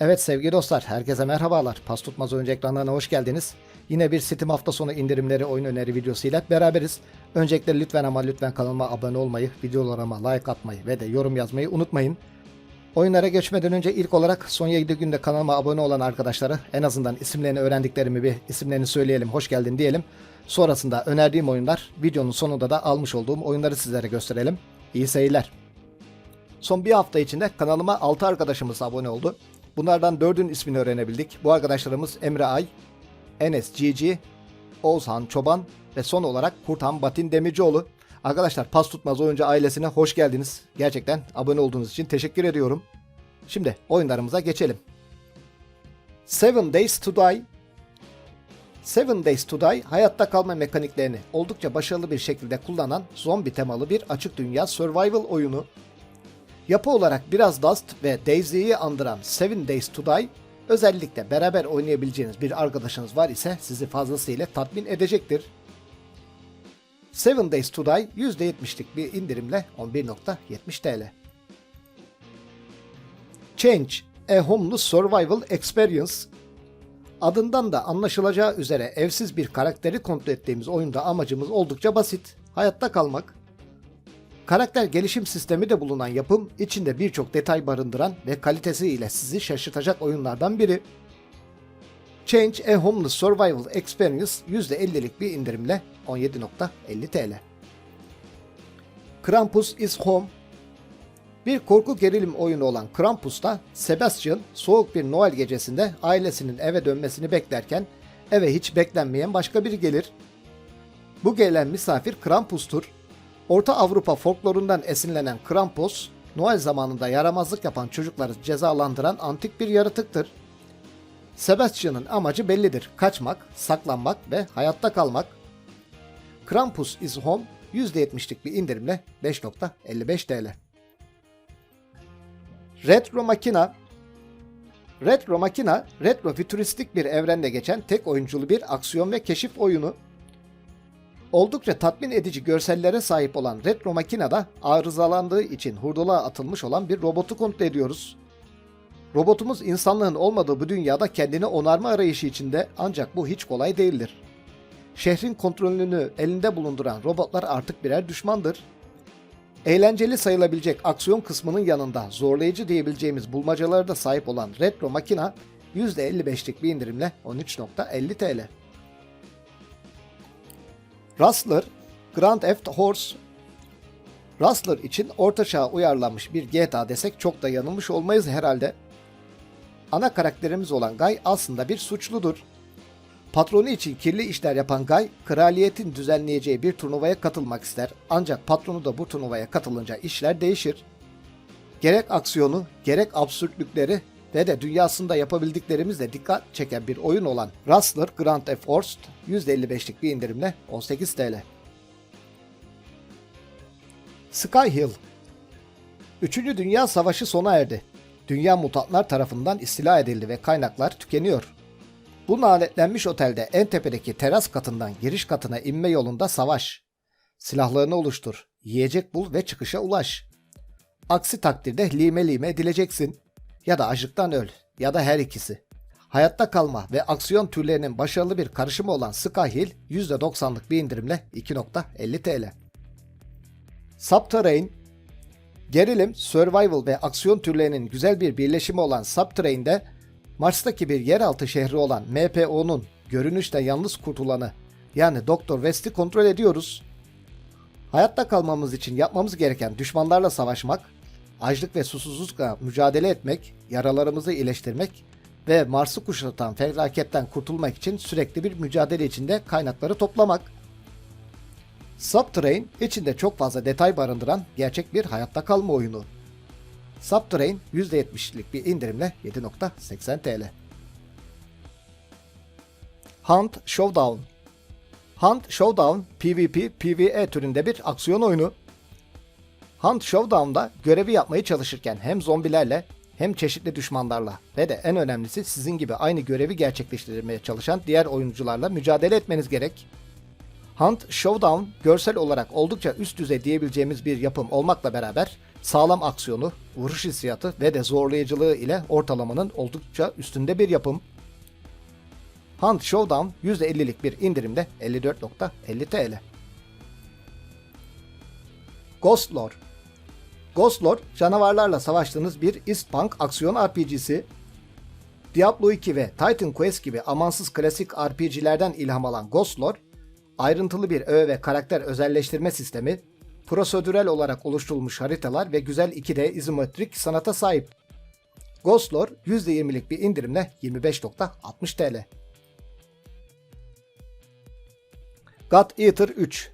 Evet sevgili dostlar, herkese merhabalar. Pas tutmaz oyuncu ekranlarına hoş geldiniz. Yine bir Steam hafta sonu indirimleri oyun öneri videosu ile beraberiz. Öncelikle lütfen ama lütfen kanalıma abone olmayı, videolarıma like atmayı ve de yorum yazmayı unutmayın. Oyunlara geçmeden önce ilk olarak son 7 günde kanalıma abone olan arkadaşlara en azından isimlerini öğrendiklerimi bir isimlerini söyleyelim, hoş geldin diyelim. Sonrasında önerdiğim oyunlar videonun sonunda da almış olduğum oyunları sizlere gösterelim. İyi seyirler. Son bir hafta içinde kanalıma 6 arkadaşımız abone oldu. Bunlardan 4'ün ismini öğrenebildik. Bu arkadaşlarımız Emre Ay, Enes GG, Oğuzhan Çoban ve son olarak Kurtan Batin Demircioğlu. Arkadaşlar pas tutmaz oyuncu ailesine hoş geldiniz. Gerçekten abone olduğunuz için teşekkür ediyorum. Şimdi oyunlarımıza geçelim. Seven Days to Die Seven Days to Die hayatta kalma mekaniklerini oldukça başarılı bir şekilde kullanan zombi temalı bir açık dünya survival oyunu. Yapı olarak biraz Dust ve Daisy'yi andıran Seven Days to Die, özellikle beraber oynayabileceğiniz bir arkadaşınız var ise sizi fazlasıyla tatmin edecektir. Seven Days to Die %70'lik bir indirimle 11.70 TL. Change, A Homeless Survival Experience Adından da anlaşılacağı üzere evsiz bir karakteri kontrol ettiğimiz oyunda amacımız oldukça basit. Hayatta kalmak. Karakter gelişim sistemi de bulunan yapım içinde birçok detay barındıran ve kalitesiyle sizi şaşırtacak oyunlardan biri. Change a Homeless Survival Experience %50'lik bir indirimle 17.50 TL. Krampus is Home bir korku gerilim oyunu olan Krampus'ta Sebastian soğuk bir Noel gecesinde ailesinin eve dönmesini beklerken eve hiç beklenmeyen başka biri gelir. Bu gelen misafir Krampus'tur. Orta Avrupa folklorundan esinlenen Krampus, Noel zamanında yaramazlık yapan çocukları cezalandıran antik bir yaratıktır. Sebastian'ın amacı bellidir. Kaçmak, saklanmak ve hayatta kalmak. Krampus is Home %70'lik bir indirimle 5.55 TL. Retro Makina Retro Makina, retro fütüristik bir evrende geçen tek oyunculu bir aksiyon ve keşif oyunu. Oldukça tatmin edici görsellere sahip olan Retro Makina'da arızalandığı için hurduluğa atılmış olan bir robotu kontrol ediyoruz. Robotumuz insanlığın olmadığı bu dünyada kendini onarma arayışı içinde ancak bu hiç kolay değildir. Şehrin kontrolünü elinde bulunduran robotlar artık birer düşmandır. Eğlenceli sayılabilecek aksiyon kısmının yanında zorlayıcı diyebileceğimiz bulmacalara da sahip olan Retro Makina %55'lik bir indirimle 13.50 TL. Rustler, Grand Theft Horse Rustler için orta çağa uyarlanmış bir GTA desek çok da yanılmış olmayız herhalde. Ana karakterimiz olan Guy aslında bir suçludur. Patronu için kirli işler yapan Guy, kraliyetin düzenleyeceği bir turnuvaya katılmak ister. Ancak patronu da bu turnuvaya katılınca işler değişir. Gerek aksiyonu, gerek absürtlükleri ve de dünyasında yapabildiklerimizle dikkat çeken bir oyun olan Rustler Grand Theft Horse %55'lik bir indirimle 18 TL. Sky Hill Üçüncü Dünya Savaşı sona erdi. Dünya mutantlar tarafından istila edildi ve kaynaklar tükeniyor. Bu lanetlenmiş otelde en tepedeki teras katından giriş katına inme yolunda savaş. Silahlarını oluştur, yiyecek bul ve çıkışa ulaş. Aksi takdirde lime lime edileceksin. Ya da açlıktan öl ya da her ikisi. Hayatta kalma ve aksiyon türlerinin başarılı bir karışımı olan Sky Hill %90'lık bir indirimle 2.50 TL. Subterrane Gerilim, survival ve aksiyon türlerinin güzel bir birleşimi olan Subterrane'de Mars'taki bir yeraltı şehri olan MPO'nun görünüşte yalnız kurtulanı yani Doktor West'i kontrol ediyoruz. Hayatta kalmamız için yapmamız gereken düşmanlarla savaşmak, açlık ve susuzlukla mücadele etmek, yaralarımızı iyileştirmek ve Mars'ı kuşatan felaketten kurtulmak için sürekli bir mücadele içinde kaynakları toplamak. Subterrane içinde çok fazla detay barındıran gerçek bir hayatta kalma oyunu. Subterrane %70'lik bir indirimle 7.80 TL. Hunt Showdown Hunt Showdown PvP PvE türünde bir aksiyon oyunu. Hunt Showdown'da görevi yapmayı çalışırken hem zombilerle hem çeşitli düşmanlarla ve de en önemlisi sizin gibi aynı görevi gerçekleştirmeye çalışan diğer oyuncularla mücadele etmeniz gerek. Hunt Showdown görsel olarak oldukça üst düzey diyebileceğimiz bir yapım olmakla beraber Sağlam aksiyonu, vuruş hissiyatı ve de zorlayıcılığı ile ortalamanın oldukça üstünde bir yapım. Hunt Showdown %50'lik bir indirimde 54.50 TL. Ghost Lore Ghost Lore, canavarlarla savaştığınız bir Eastpunk aksiyon RPG'si. Diablo 2 ve Titan Quest gibi amansız klasik RPG'lerden ilham alan Ghost Lore, ayrıntılı bir öğe ve karakter özelleştirme sistemi, prosedürel olarak oluşturulmuş haritalar ve güzel 2D izometrik sanata sahip. Ghost Lore %20'lik bir indirimle 25.60 TL. God Eater 3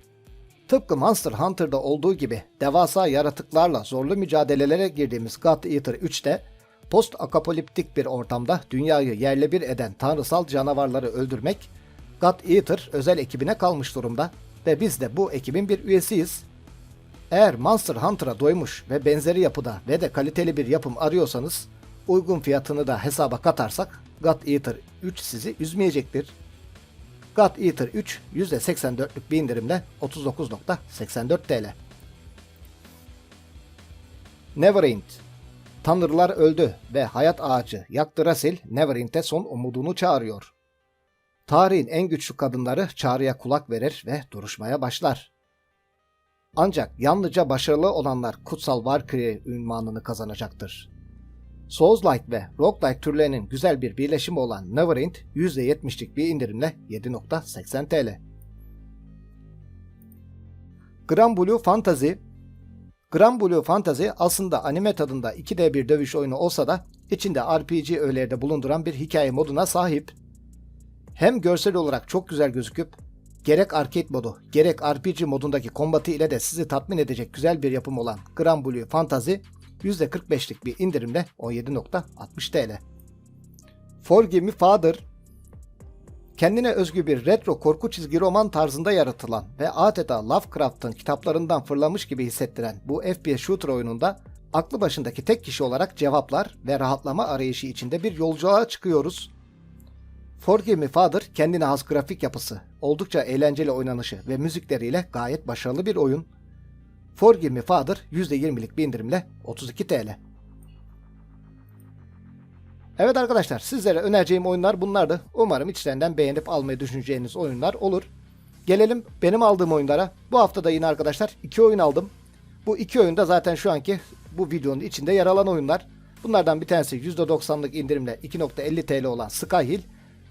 Tıpkı Monster Hunter'da olduğu gibi devasa yaratıklarla zorlu mücadelelere girdiğimiz God Eater 3'te post akapoliptik bir ortamda dünyayı yerle bir eden tanrısal canavarları öldürmek God Eater özel ekibine kalmış durumda ve biz de bu ekibin bir üyesiyiz. Eğer Monster Hunter'a doymuş ve benzeri yapıda ve de kaliteli bir yapım arıyorsanız uygun fiyatını da hesaba katarsak God Eater 3 sizi üzmeyecektir. God Eater 3 %84'lük bir indirimle 39.84 TL. Neverend Tanrılar öldü ve hayat ağacı Yggdrasil Neverend'e son umudunu çağırıyor. Tarihin en güçlü kadınları çağrıya kulak verir ve duruşmaya başlar. Ancak yalnızca başarılı olanlar kutsal Valkyrie ünvanını kazanacaktır. Souls-like ve roguelike türlerinin güzel bir birleşimi olan Neverend %70'lik bir indirimle 7.80 TL. Grand Blue Fantasy Grand Blue Fantasy aslında anime tadında 2D bir dövüş oyunu olsa da içinde RPG öğeleri bulunduran bir hikaye moduna sahip. Hem görsel olarak çok güzel gözüküp gerek arcade modu gerek RPG modundaki kombatı ile de sizi tatmin edecek güzel bir yapım olan Grand Blue Fantasy %45'lik bir indirimle 17.60 TL. Forgive Me Father Kendine özgü bir retro korku çizgi roman tarzında yaratılan ve adeta Lovecraft'ın kitaplarından fırlamış gibi hissettiren bu FPS shooter oyununda aklı başındaki tek kişi olarak cevaplar ve rahatlama arayışı içinde bir yolculuğa çıkıyoruz. Forgive Me Father kendine has grafik yapısı, oldukça eğlenceli oynanışı ve müzikleriyle gayet başarılı bir oyun. Forgive Me Father %20'lik bir indirimle 32 TL. Evet arkadaşlar sizlere önereceğim oyunlar bunlardı. Umarım içlerinden beğenip almayı düşüneceğiniz oyunlar olur. Gelelim benim aldığım oyunlara. Bu hafta da yine arkadaşlar iki oyun aldım. Bu iki oyun da zaten şu anki bu videonun içinde yer alan oyunlar. Bunlardan bir tanesi %90'lık indirimle 2.50 TL olan Skyhill.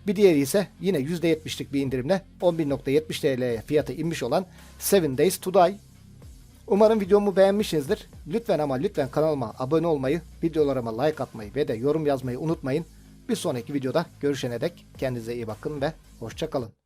Bir diğeri ise yine %70'lik bir indirimle 11.70 TL'ye fiyatı inmiş olan Seven Days to Die. Umarım videomu beğenmişsinizdir. Lütfen ama lütfen kanalıma abone olmayı, videolarıma like atmayı ve de yorum yazmayı unutmayın. Bir sonraki videoda görüşene dek kendinize iyi bakın ve hoşçakalın.